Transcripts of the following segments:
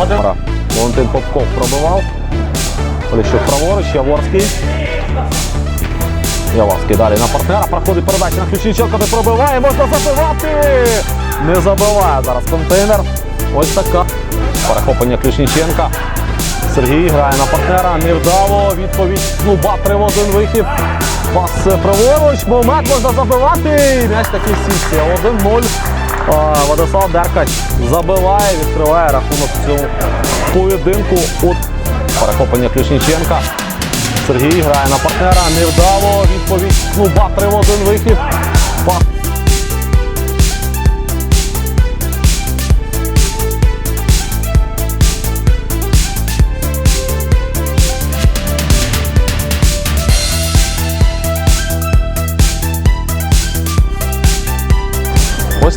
Валентин Попков пробивав. Поліщук праворуч, Яворський. Яворський далі на партнера. Проходить передача на Ключніченко, не пробиває, можна забивати! Не забиває зараз контейнер. Ось така. Перехоплення Ключніченка. Сергій грає на партнера. Невдало. Відповідь Снуба 3 в 1 вихід. Пас праворуч. Момент можна забивати. М'яч такий сісті. 1-0. А, Владислав Деркач забиває, відкриває рахунок в цьому поєдинку. От перехоплення Ключніченка. Сергій грає на партнера. Невдало. Відповідь Снуба 3 в 1 вихід. Пас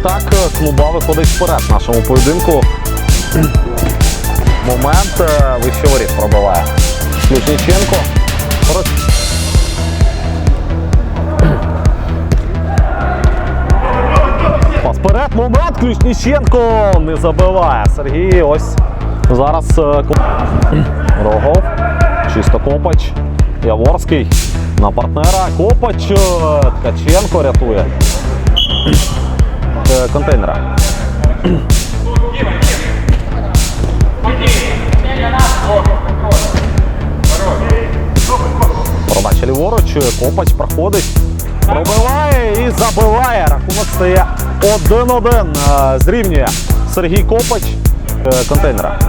так е, клуба виходить вперед в нашому поєдинку. Момент е, вище воріт пробиває. Ключніченко. Роз- Пас вперед, момент, Ключніченко не забиває. Сергій ось зараз е, Рогов. Чисто Копач. Яворський на партнера. Копач. Ткаченко рятує е, контейнера. Продача ліворуч, Копач проходить, пробиває і забиває. Рахунок стає 1-1. Е, Зрівнює Сергій Копач е, контейнера.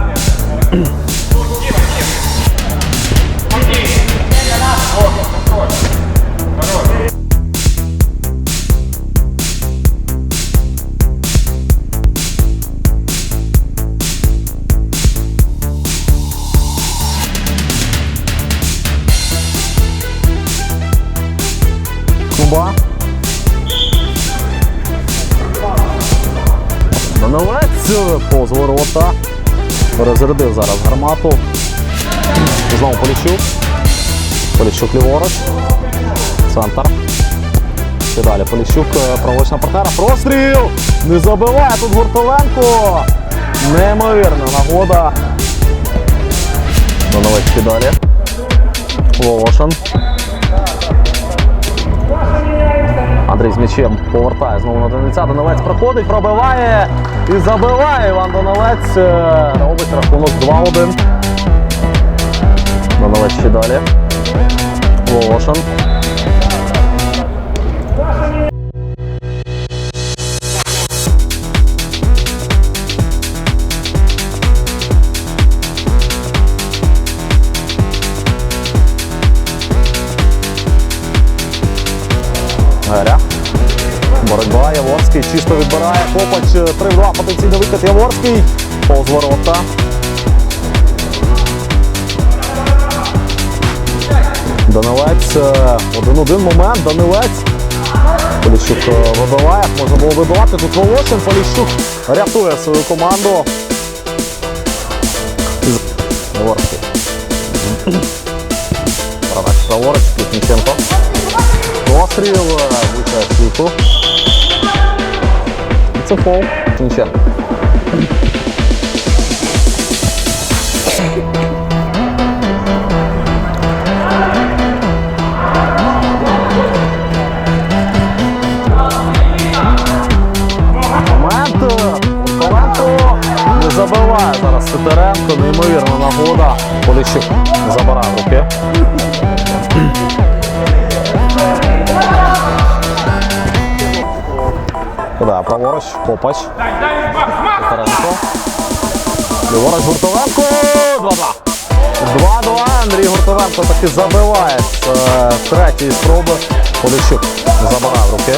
Куба. Донелець повз ворота. Перезарядив зараз гармату. Знову Поліщук. Поліщук ліворуч. Центр. І далі Поліщук е, на партнера. Простріл! Не забиває тут Гуртовенко. Неймовірна нагода. Донелець далі. Волошин. Андрій з м'ячем повертає знову на Донеця. Донелець проходить, пробиває і забиває Іван Донелець. Е, Робить рахунок 2-1. Донелець ще далі. Волошин. Боротьба, Яворський чисто відбирає. Копач 3-2, потенційний викид Яворський. Повз ворота. Данилець. е, 1-1 момент. Данилець. Поліщук е, вибиває. Можна було вибивати. Тут Волошин. Поліщук рятує свою команду. Яворський. Праворуч. Плітніченко. Постріл влучає світу. Це фол. Ніченко. Момент. Ковенко не забиває зараз Сидоренко. Неймовірна нагода. Забирає в руки. Да, праворуч, Копач. Петренко. Ліворуч Гуртовенко. 2-2. 2-2. Андрій Гуртовенко таки забиває з е, третьої спроби. Поліщук забирає в руки.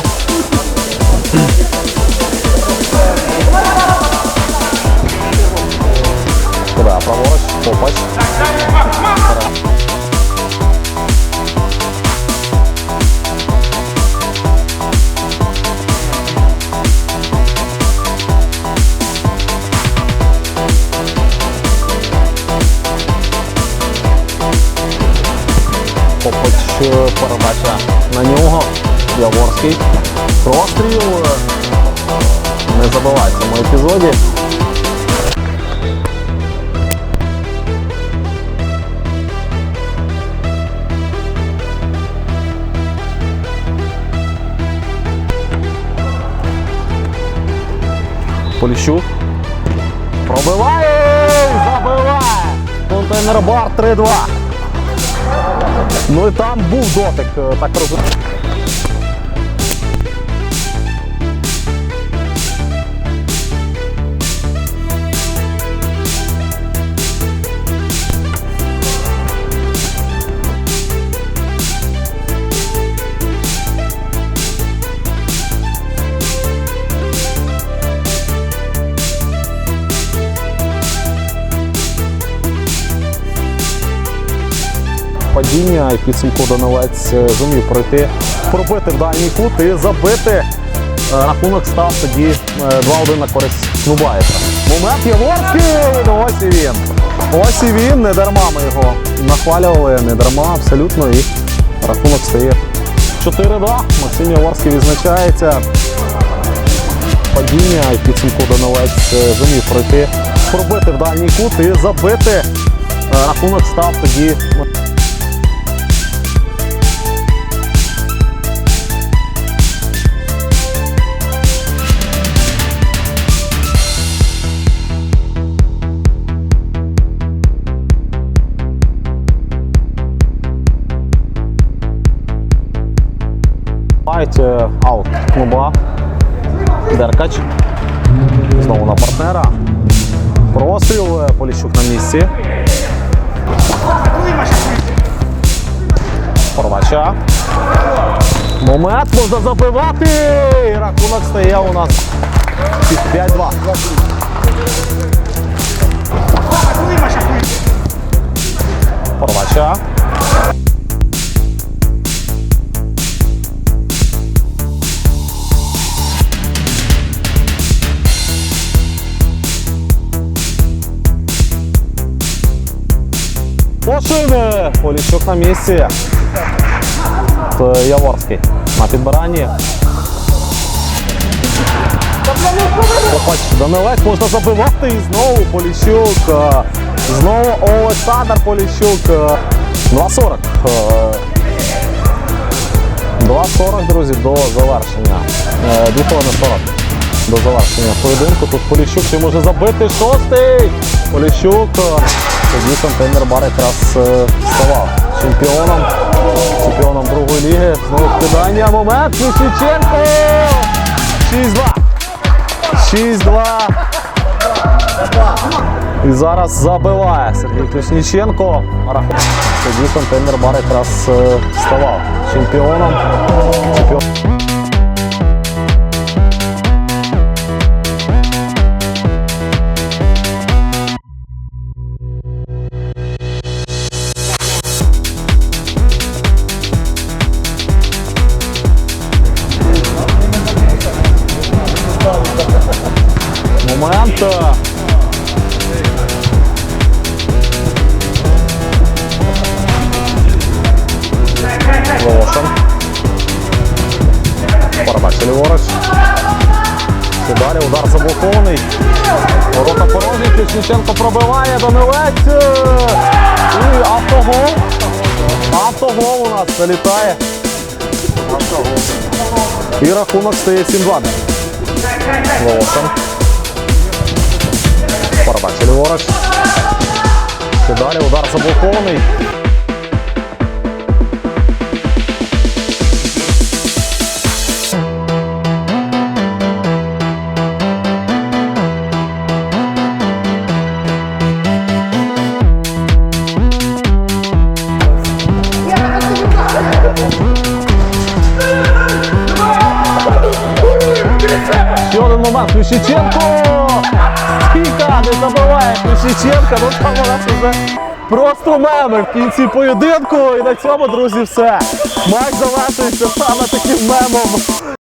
Да, праворуч, Копач. Е, передача на нього. Я ворський. Простріл. Не забувай в цьому епізоді. Поліщук. Пробиває! Забиває! Контейнер бар 3-2. Ну і там був дотик, е, так розумію. Падіння і підсумку Донелець е, зумів пройти, пробити в дальній кут і забити. Е, Рахунок став тоді е, 2-1 на користь Клубаєва. Момент Яворський! Ну ось і він. Ось і він, не дарма ми його нахвалювали, не дарма абсолютно. І рахунок стає 4-2. Максим Яворський відзначається. Падіння і підсумку Донелець е, зумів пройти, пробити в дальній кут і забити. Е, Рахунок став тоді Мають е, аут клуба. Деркач. Знову на партнера. Простріл. е, Поліщук на місці. Порвача. Момент можна забивати. І Рахунок стає у нас 5-2. Порвача. Пошини! Поліщук на місці. Це Яворський на підбиранні. Опач, Данилець можна забивати і знову Поліщук. Е, Знову Олександр Поліщук. Е, 2.40. Е, 2.40, друзі, до завершення. Е, 2 40 до завершення поєдинку. Тут Поліщук ще може забити шостий. Поліщук. Тоді контейнер бар якраз е, ставав чемпіоном. Чемпіоном другої ліги. Знову вкидання. Момент. Місніченко. 6-2. 6-2. І зараз забиває Сергій Клюсніченко. Тоді контейнер бар якраз е, ставав чемпіоном. Чемпіон. Момент. Волошин. Ліворуч. Ще далі удар заблокований. Ворота порожні, Ключниченко пробиває, Данилець. І автогол. Автогол у нас залітає. І рахунок стає 7-2. Волошин. Барабач ліворуч. Далі удар заблокований. Ще один. Ключиченко! Стійка не забуває Ключиченка. Ну там у нас вже просто меми в кінці поєдинку. І на цьому, друзі, все. Матч завершується саме таким мемом.